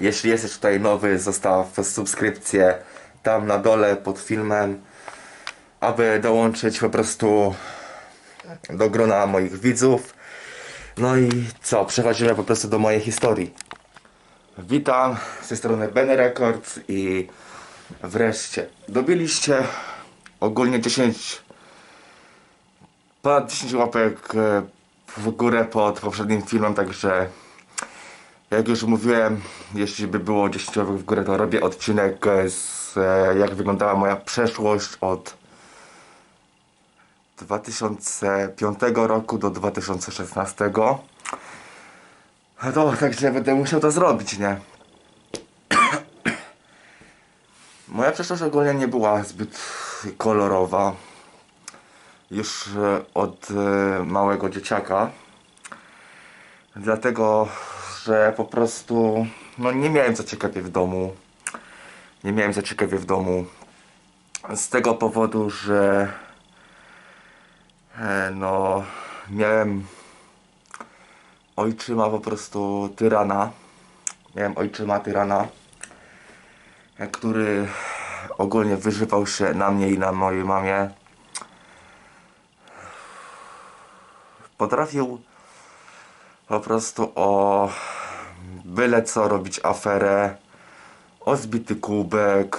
Jeśli jesteś tutaj nowy, zostaw subskrypcję tam na dole pod filmem, aby dołączyć po prostu do grona moich widzów. No i co, przechodzimy po prostu do mojej historii. Witam, z tej strony Benny Records i wreszcie dobiliście ogólnie 10 ponad 10 łapek e, w górę pod poprzednim filmem, także jak już mówiłem, jeśli by było 10 łapek w górę, to robię odcinek z e, jak wyglądała moja przeszłość od 2005 roku do 2016. No, także będę musiał to zrobić, nie? Moja przeszłość ogólnie nie była zbyt kolorowa. Już e, od e, małego dzieciaka. Dlatego, że po prostu no nie miałem za ciekawie w domu. Nie miałem za ciekawie w domu. Z tego powodu, że e, no miałem ojczyma po prostu tyrana. Miałem ojczyma tyrana, który ogólnie wyżywał się na mnie i na mojej mamie. Potrafił po prostu o byle co robić aferę, o zbity kubek,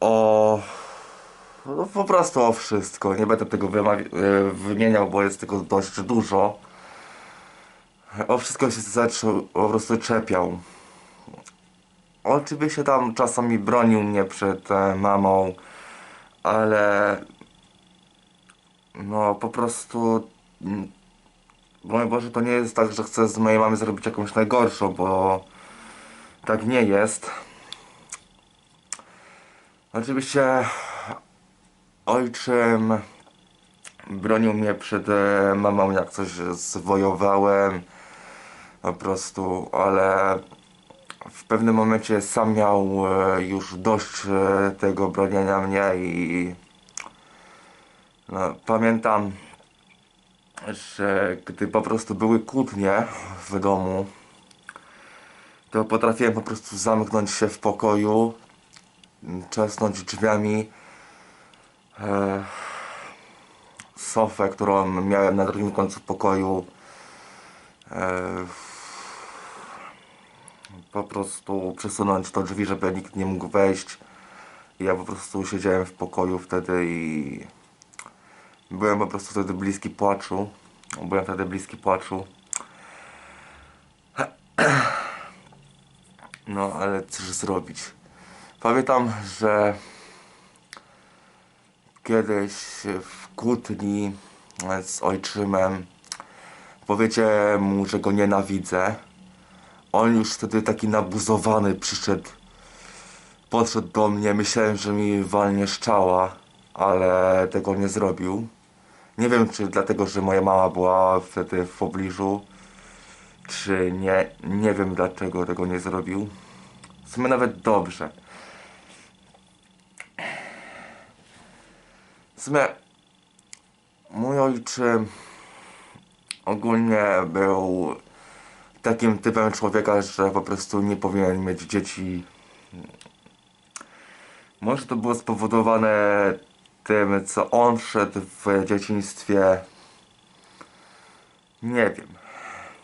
o no po prostu o wszystko. Nie będę tego e, wymieniał, bo jest tego dość dużo. O wszystko się zaczął, po prostu czepiał. Oczywiście tam czasami bronił mnie przed e, mamą, ale no po prostu Mój Boże, to nie jest tak, że chcę z mojej mamy zrobić jakąś najgorszą, bo tak nie jest. Oczywiście ojczym bronił mnie przed e, mamą, jak coś zwojowałem. Po prostu, ale w pewnym momencie sam miał e, już dość e, tego bronienia mnie i no, pamiętam że gdy po prostu były kłótnie w domu, to potrafiłem po prostu zamknąć się w pokoju, trzasnąć drzwiami, e, sofę, którą miałem na drugim końcu pokoju, e, po prostu przesunąć to drzwi, żeby nikt nie mógł wejść. Ja po prostu siedziałem w pokoju wtedy i Byłem po prostu wtedy bliski płaczu. Byłem wtedy bliski płaczu. No, ale cóż zrobić. Pamiętam, że kiedyś w kłótni z ojczymem powiedziałem mu, że go nienawidzę. On już wtedy taki nabuzowany przyszedł. Podszedł do mnie, myślałem, że mi walnie szczała, ale tego nie zrobił. Nie wiem, czy dlatego, że moja mama była wtedy w pobliżu, czy nie. Nie wiem, dlaczego tego nie zrobił. W sumie nawet dobrze. W sumie mój ojczym ogólnie był takim typem człowieka, że po prostu nie powinien mieć dzieci. Może to było spowodowane tym, co on szedł w dzieciństwie. Nie wiem.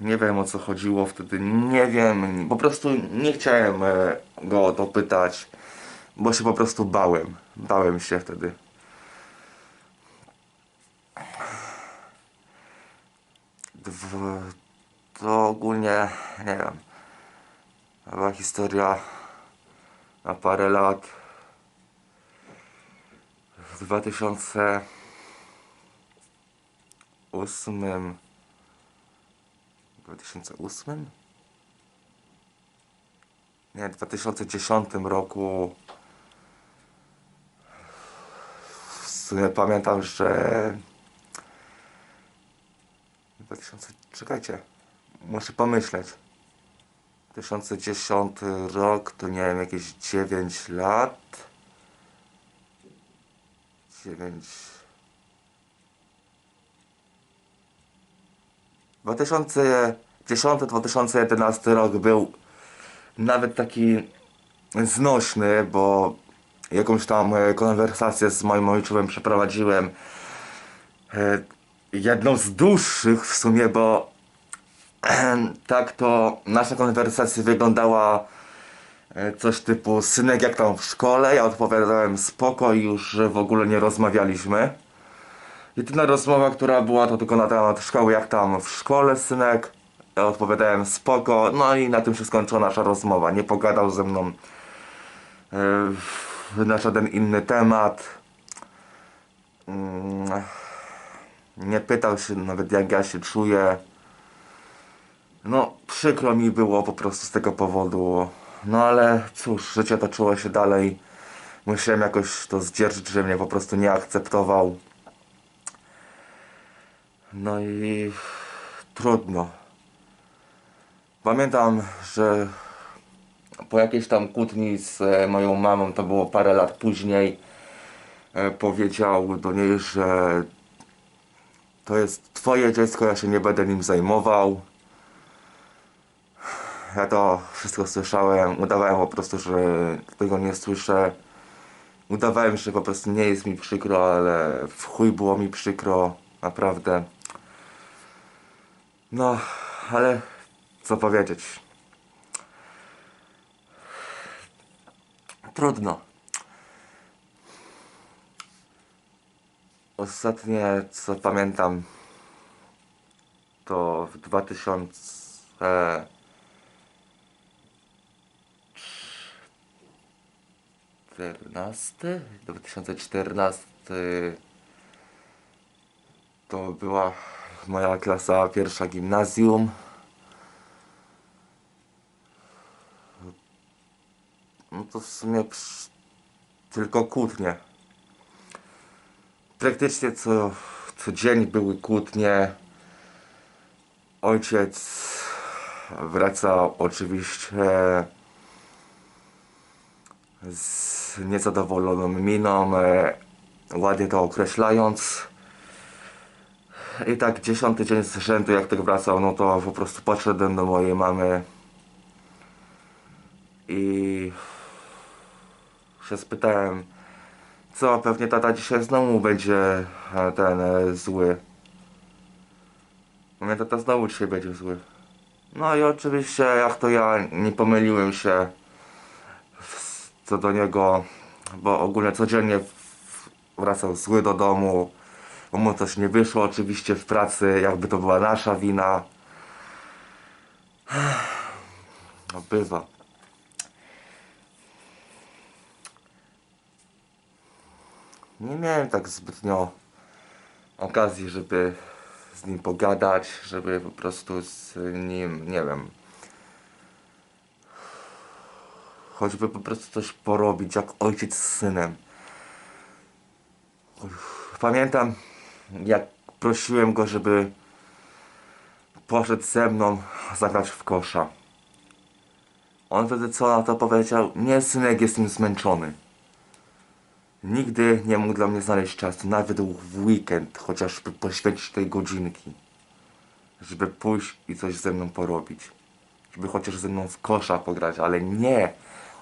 Nie wiem o co chodziło wtedy. Nie wiem. Po prostu nie chciałem e, go o to pytać, bo się po prostu bałem. Bałem się wtedy. To ogólnie, nie wiem, była historia na parę lat. W 2008 2008? Nie, w 2010 roku pamiętam, że 2000, czekajcie, muszę pomyśleć. 2010 rok to nie wiem, jakieś 9 lat. 9 2010-2011 rok był nawet taki znośny, bo jakąś tam e, konwersację z moim ojczymem przeprowadziłem. E, Jedną z dłuższych w sumie, bo tak to nasza konwersacja wyglądała coś typu synek jak tam w szkole, ja odpowiadałem spoko i już w ogóle nie rozmawialiśmy. Jedyna rozmowa, która była to tylko na temat szkoły, jak tam w szkole synek. Ja odpowiadałem spoko, no i na tym się skończyła nasza rozmowa. Nie pogadał ze mną e, na żaden inny temat. Mm, Nie pytał się nawet jak ja się czuję. No, przykro mi było po prostu z tego powodu. No ale cóż, życie toczyło się dalej. Musiałem jakoś to zdzierżyć, że mnie po prostu nie akceptował. No i trudno. Pamiętam, że po jakiejś tam kłótni z e, moją mamą, to było parę lat później, e, powiedział do niej, że to jest twoje dziecko, ja się nie będę nim zajmował. Ja to wszystko słyszałem, udawałem po prostu, że tego nie słyszę. Udawałem, że po prostu nie jest mi przykro, ale w chuj było mi przykro, naprawdę. No, ale co powiedzieć? Trudno. Ostatnie co pamiętam to w 2000 2014 2014 to była moja klasa pierwsza gimnazjum. No to w sumie psz- tylko kłótnie. Praktycznie co, co dzień były kłótnie. Ojciec wracał oczywiście z niezadowoloną miną, e, ładnie to określając. I tak dziesiąty dzień z rzędu jak tak wracał, no to po prostu podszedłem do mojej mamy i się spytałem, co pewnie tata dzisiaj znowu będzie e, ten e, zły. Mówię, tata znowu dzisiaj będzie zły. No i oczywiście jak to ja nie pomyliłem się co do niego, bo ogólnie codziennie wracał zły do domu, bo mu coś nie wyszło oczywiście w pracy, jakby to była nasza wina. No bywa. Nie miałem tak zbytnio okazji, żeby z nim pogadać, żeby po prostu z nim, nie wiem, choćby po prostu coś porobić, jak ojciec z synem. Pamiętam, jak prosiłem go, żeby poszedł ze mną zagrać w kosza. On wtedy co na to powiedział? Nie, synek, jestem zmęczony. Nigdy nie mógł dla mnie znaleźć czasu, nawet w weekend, chociażby poświęcić tej godzinki, żeby pójść i coś ze mną porobić. Żeby chociaż ze mną w kosza pograć, ale nie.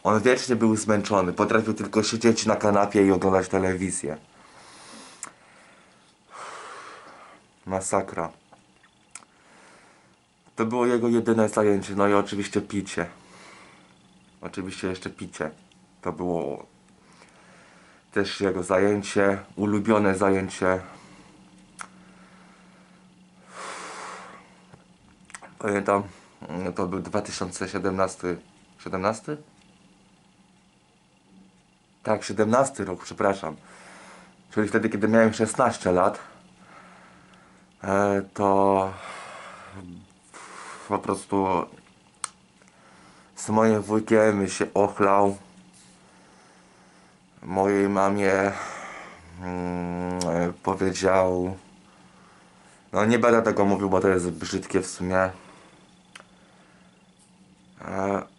On wiecznie był zmęczony, potrafił tylko siedzieć na kanapie i oglądać telewizję. Masakra. To było jego jedyne zajęcie, no i oczywiście picie. Oczywiście jeszcze picie. To było też jego zajęcie, ulubione zajęcie. Pamiętam, to był 2017. 17? Tak, 17 rok, przepraszam. Czyli wtedy, kiedy miałem 16 lat, e, to po prostu z moim wujkiem się ochlał mojej mamie mm, e, powiedział no nie będę tego mówił, bo to jest brzydkie w sumie e,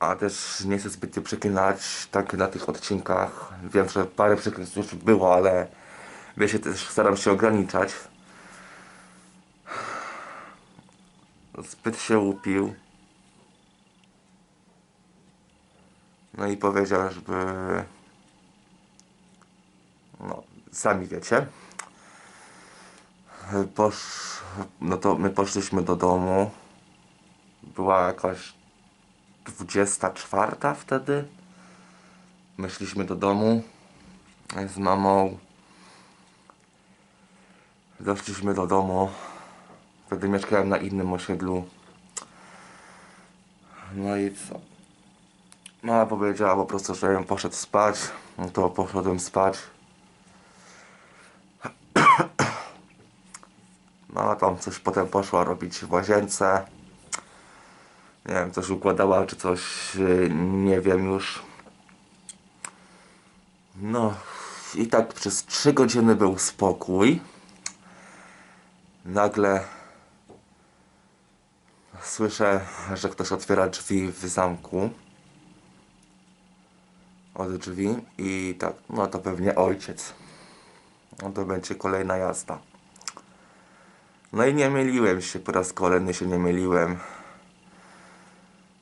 a też nie chcę zbytnio przeklinać tak na tych odcinkach wiem, że parę przekleństw już było, ale wiecie, też staram się ograniczać zbyt się upił No i powiedział, żeby... No, sami wiecie. Posz... No to my poszliśmy do domu. Była jakaś 24 wtedy. Myśliśmy do domu z mamą. Doszliśmy do domu. Wtedy mieszkałem na innym osiedlu. No i co? Mama powiedziała po prostu, że bym poszedł spać. No to poszedłem spać. Mama tam coś potem poszła robić w łazience. Nie wiem, coś układała czy coś, yy, nie wiem już. No i tak przez 3 godziny był spokój. Nagle słyszę, że ktoś otwiera drzwi w zamku. Od drzwi i tak, no to pewnie ojciec. No to będzie kolejna jazda. No i nie myliłem się, po raz kolejny się nie myliłem.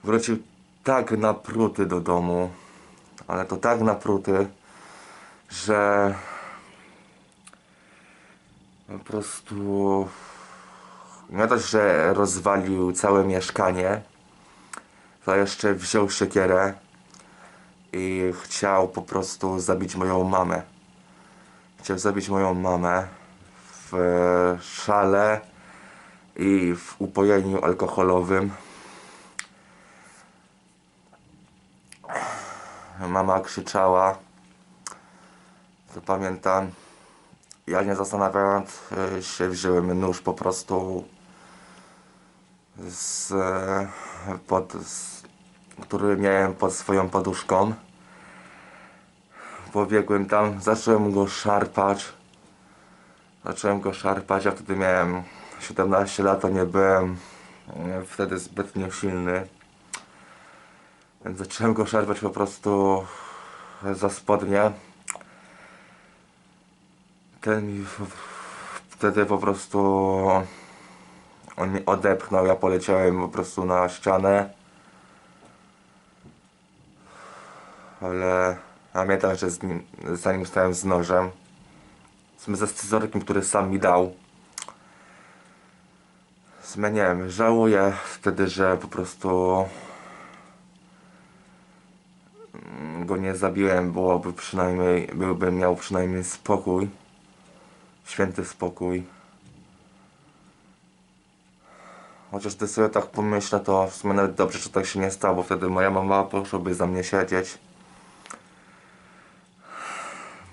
Wrócił tak napruty do domu, ale to tak napruty, że po prostu nie dość, że rozwalił całe mieszkanie, to jeszcze wziął siekierę i chciał po prostu zabić moją mamę. Chciał zabić moją mamę w szale i w upojeniu alkoholowym. Mama krzyczała. To pamiętam. Ja nie zastanawiając y, się wziąłem nóż po prostu z, pod, z, który miałem pod swoją poduszką. Pobiegłem tam, zacząłem go szarpać. Zacząłem go szarpać, ja wtedy miałem 17 lat, to nie byłem y, wtedy zbytnio silny. Zacząłem go szarpać po prostu za spodnie. Ten mi wtedy po prostu on mnie odepchnął, ja poleciałem po prostu na ścianę. Ale pamiętam, że z nim, za nim stałem z nożem. Ze scyzorykiem, który sam mi dał. Wiem, żałuję wtedy, że po prostu go nie zabiłem, byłoby przynajmniej, byłbym miał przynajmniej spokój. Święty spokój. Chociaż gdy sobie tak pomyślę, to w sumie nawet dobrze, że tak się nie stało, bo wtedy moja mama poszłaby za mnie siedzieć.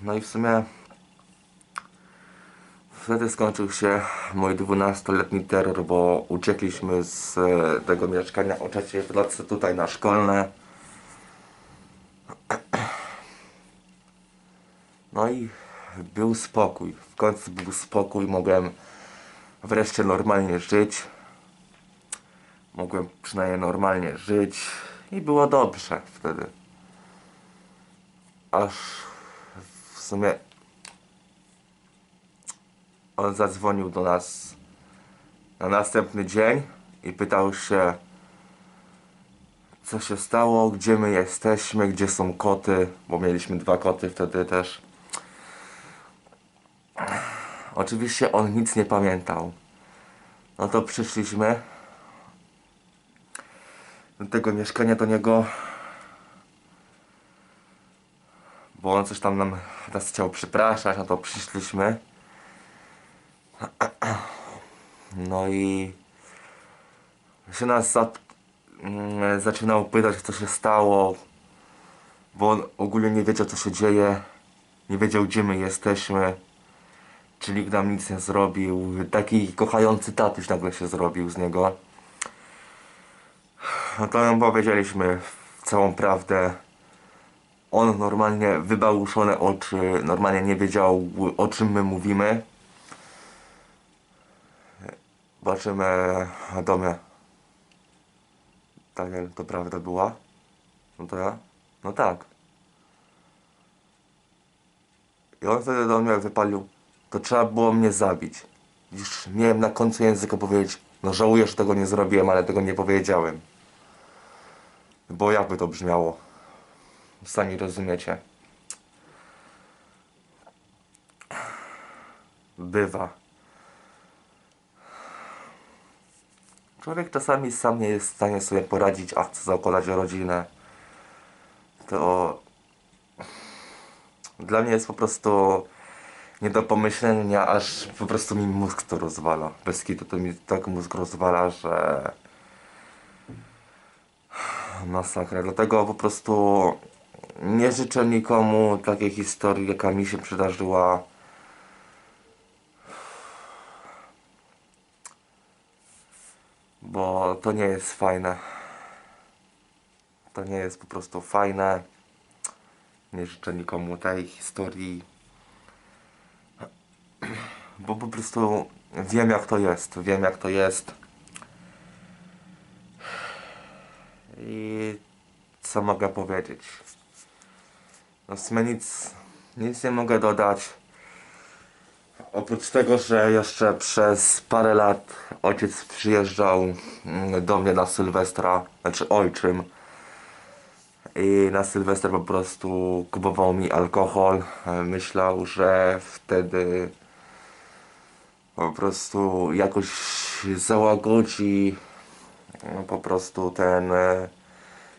No i w sumie wtedy skończył się mój 12-letni terror, bo uciekliśmy z e, tego mieszkania o trzeciej w nocy tutaj na szkolne. No i był spokój. W końcu był spokój, mogłem wreszcie normalnie żyć. Mogłem przynajmniej normalnie żyć i było dobrze wtedy. Aż w sumie on zadzwonił do nas na następny dzień i pytał się co się stało, gdzie my jesteśmy, gdzie są koty, bo mieliśmy dwa koty wtedy też. Oczywiście on nic nie pamiętał. No to przyszliśmy do tego mieszkania do niego, bo on coś tam nam nas chciał przepraszać, no to przyszliśmy. No i się nas zaczynał pytać, co się stało, bo on ogólnie nie wiedział, co się dzieje, nie wiedział, gdzie my jesteśmy, czyli nikt nam nic nie zrobił. Taki kochający tatuś nagle się zrobił z niego. No to nam powiedzieliśmy całą prawdę. On normalnie wybałuszone oczy, normalnie nie wiedział o czym my mówimy. Zobaczymy na Daniel, to prawda była? No to ja? No tak. I on wtedy do mnie wypalił, to trzeba było mnie zabić. Już miałem na końcu języka powiedzieć, no żałuję, że tego nie zrobiłem, ale tego nie powiedziałem. Bo jakby to brzmiało? Sami rozumiecie. Bywa. Człowiek czasami sam nie jest w stanie sobie poradzić, a chce zakładać rodzinę. To dla mnie jest po prostu nie do pomyślenia, aż po prostu mi mózg to rozwala. Bez kitu to mi tak mózg rozwala, że masakra. Dlatego po prostu nie życzę nikomu takiej historii, jaka mi się przydarzyła. Bo to nie jest fajne. To nie jest po prostu fajne. Nie życzę nikomu tej historii. Bo po prostu wiem jak to jest. Wiem jak to jest. I co mogę powiedzieć? No w sumie nic, nic nie mogę dodać. Oprócz tego, że jeszcze przez parę lat ojciec przyjeżdżał mm, do mnie na Sylwestra, znaczy ojczym. I na Sylwester po prostu kupował mi alkohol. Myślał, że wtedy po prostu jakoś załagodzi no, po prostu ten e,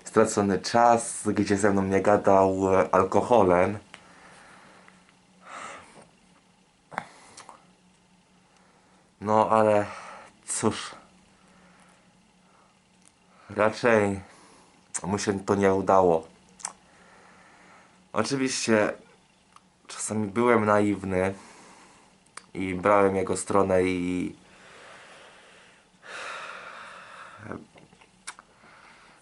stracony czas, gdzie ze mną nie gadał e, alkoholem. No ale cóż, raczej mu się to nie udało. Oczywiście czasami byłem naiwny i brałem jego stronę i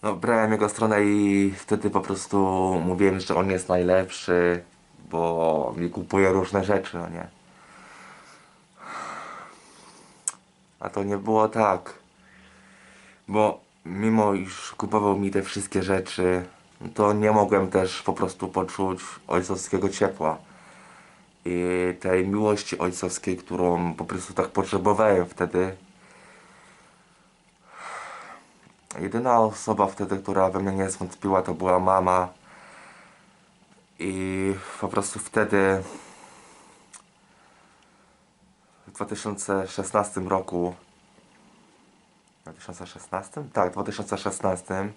no, brałem jego stronę i wtedy po prostu mówiłem, że on jest najlepszy, bo mi kupuje różne rzeczy, no nie. A to nie było tak. Bo mimo iż kupował mi te wszystkie rzeczy, to nie mogłem też po prostu poczuć ojcowskiego ciepła. I tej miłości ojcowskiej, którą po prostu tak potrzebowałem wtedy. Jedyna osoba wtedy, która we mnie nie zwątpiła, to była mama. I po prostu wtedy 2016 roku. 2016? Tak, w 2016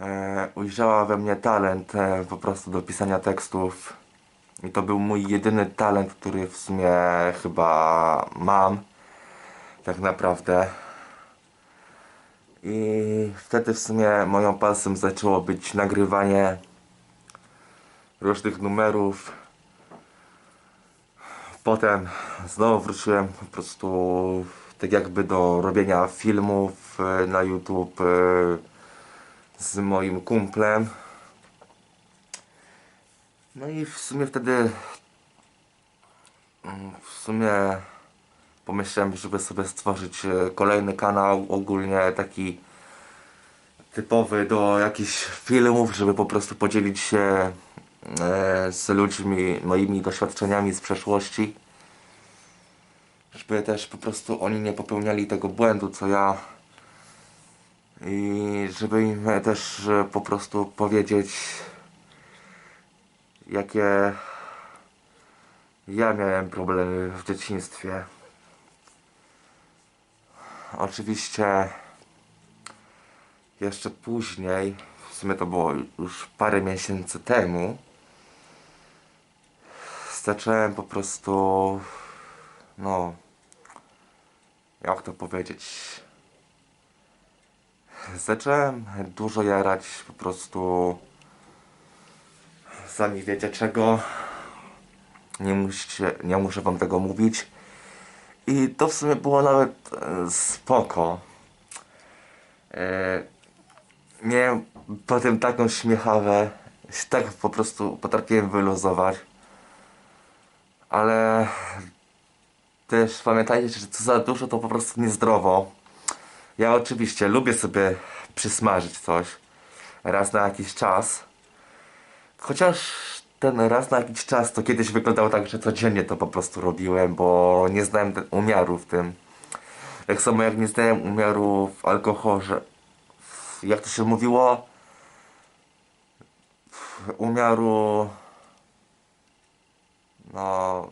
e, ujrzała we mnie talent e, po prostu do pisania tekstów. I to był mój jedyny talent, który w sumie chyba mam tak naprawdę. I wtedy w sumie moją pasją zaczęło być nagrywanie różnych numerów Potem znowu wróciłem po prostu tak jakby do robienia filmów e, na YouTube e, z moim kumplem. No i w sumie wtedy mm, w sumie pomyślałem, żeby sobie stworzyć e, kolejny kanał ogólnie taki typowy do jakichś filmów, żeby po prostu podzielić się z ludźmi moimi doświadczeniami z przeszłości. Żeby też po prostu oni nie popełniali tego błędu co ja. I żeby im też e, po prostu powiedzieć jakie ja miałem problemy w dzieciństwie. Oczywiście jeszcze później, w sumie to było już parę miesięcy temu, zacząłem po prostu, no, jak to powiedzieć, zacząłem dużo jarać po prostu, sami wiecie czego, nie, musicie, nie muszę wam tego mówić i to w sumie było nawet e, spoko. E, miałem potem taką śmiechawę, tak po prostu potrafiłem wyluzować. Ale też pamiętajcie, że co za dużo to po prostu niezdrowo. Ja oczywiście lubię sobie przysmażyć coś raz na jakiś czas. Chociaż ten raz na jakiś czas to kiedyś wyglądało tak, że codziennie to po prostu robiłem, bo nie znałem umiaru w tym. Tak samo jak nie znałem umiaru w alkoholze. Jak to się mówiło? umiaru. No.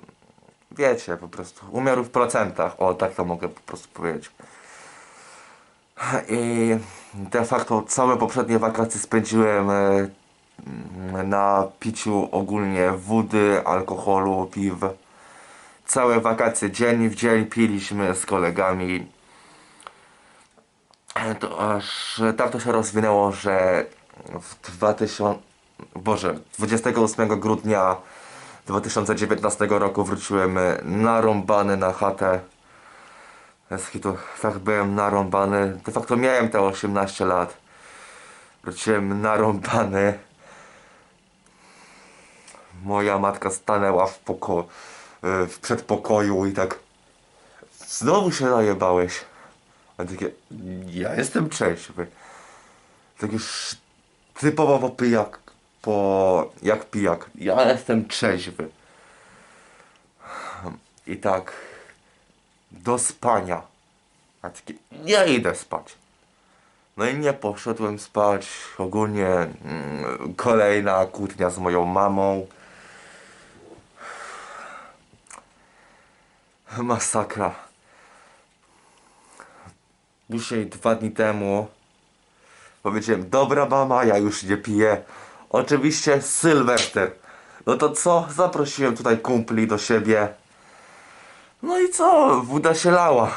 Wiecie, po prostu. Umiaru w procentach. O, tak to mogę po prostu powiedzieć. I de facto całe poprzednie wakacje spędziłem e, na piciu ogólnie wody, alkoholu, piw. Całe wakacje dzień w dzień piliśmy z kolegami. To aż tak to się rozwinęło, że w 2000, Boże, 28 grudnia 2019 roku wróciłem narąbany na chatę. Hitu, tak byłem narąbany. De facto miałem te 18 lat. Wróciłem narąbany. Moja matka stanęła w, poko- y, w przedpokoju i tak Znowu się najebałeś. A takie, ja jestem trzeźwy. Tak już typowo po pijak, po, jak pijak. Ja jestem trzeźwy. I tak, do spania. A takie, nie idę spać. No i nie poszedłem spać. Ogólnie mm, kolejna kłótnia z moją mamą. Masakra. Dzisiaj dwa dni temu powiedziałem, dobra mama, ja już nie piję. Oczywiście Sylwester. No to co? Zaprosiłem tutaj kumpli do siebie. No i co? Woda się lała.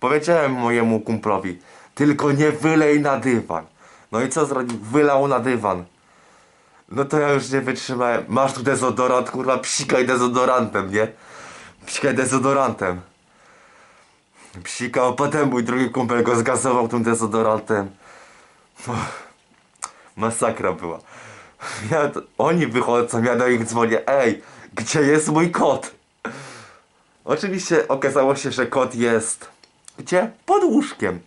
Powiedziałem mojemu kumplowi, tylko nie wylej na dywan. No i co zrobił? Wylał na dywan. No to ja już nie wytrzymałem. Masz tu dezodorant, kurwa, psikaj dezodorantem, nie? Psikaj dezodorantem. Psikał, potem mój drugi kumpel go zgazował tym dezodorantem. Masakra była. Ja, oni wychodzą, ja do nich dzwonię, ej, gdzie jest mój kot? Oczywiście okazało się, że kot jest... Gdzie? Pod łóżkiem.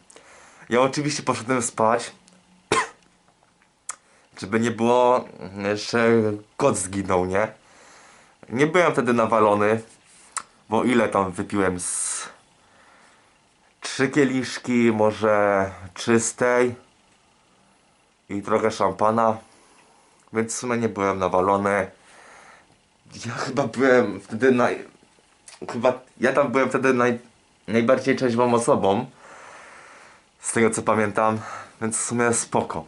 Ja oczywiście poszedłem spać. Żeby nie było, że kot zginął, nie? Nie byłem wtedy nawalony, bo ile tam wypiłem z... Trzy kieliszki, może czystej i trochę szampana, więc w sumie nie byłem nawalony. Ja chyba byłem wtedy naj... Chyba ja tam byłem wtedy naj... najbardziej trzeźwą osobą. Z tego co pamiętam, więc w sumie spoko.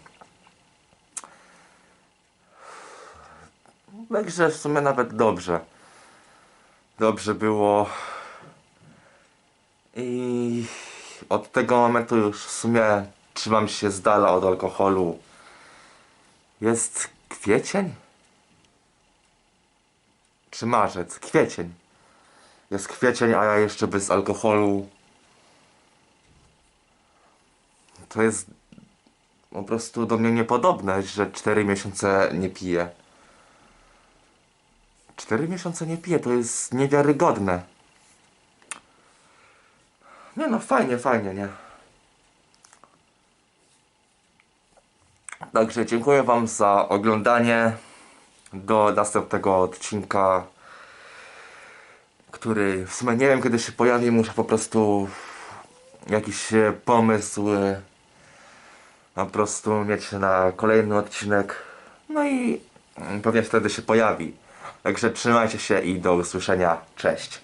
Także w sumie nawet dobrze. Dobrze było. I od tego momentu już w sumie trzymam się z dala od alkoholu. Jest kwiecień? Czy marzec? Kwiecień. Jest kwiecień, a ja jeszcze bez alkoholu. To jest po prostu do mnie niepodobne, że 4 miesiące nie piję. 4 miesiące nie piję, to jest niewiarygodne. Nie no, fajnie, fajnie, nie? Także dziękuję Wam za oglądanie. Do następnego odcinka, który w sumie nie wiem kiedy się pojawi. Muszę po prostu jakiś pomysł e, po prostu mieć na kolejny odcinek. No i mm, pewnie wtedy się pojawi. Także trzymajcie się i do usłyszenia. Cześć.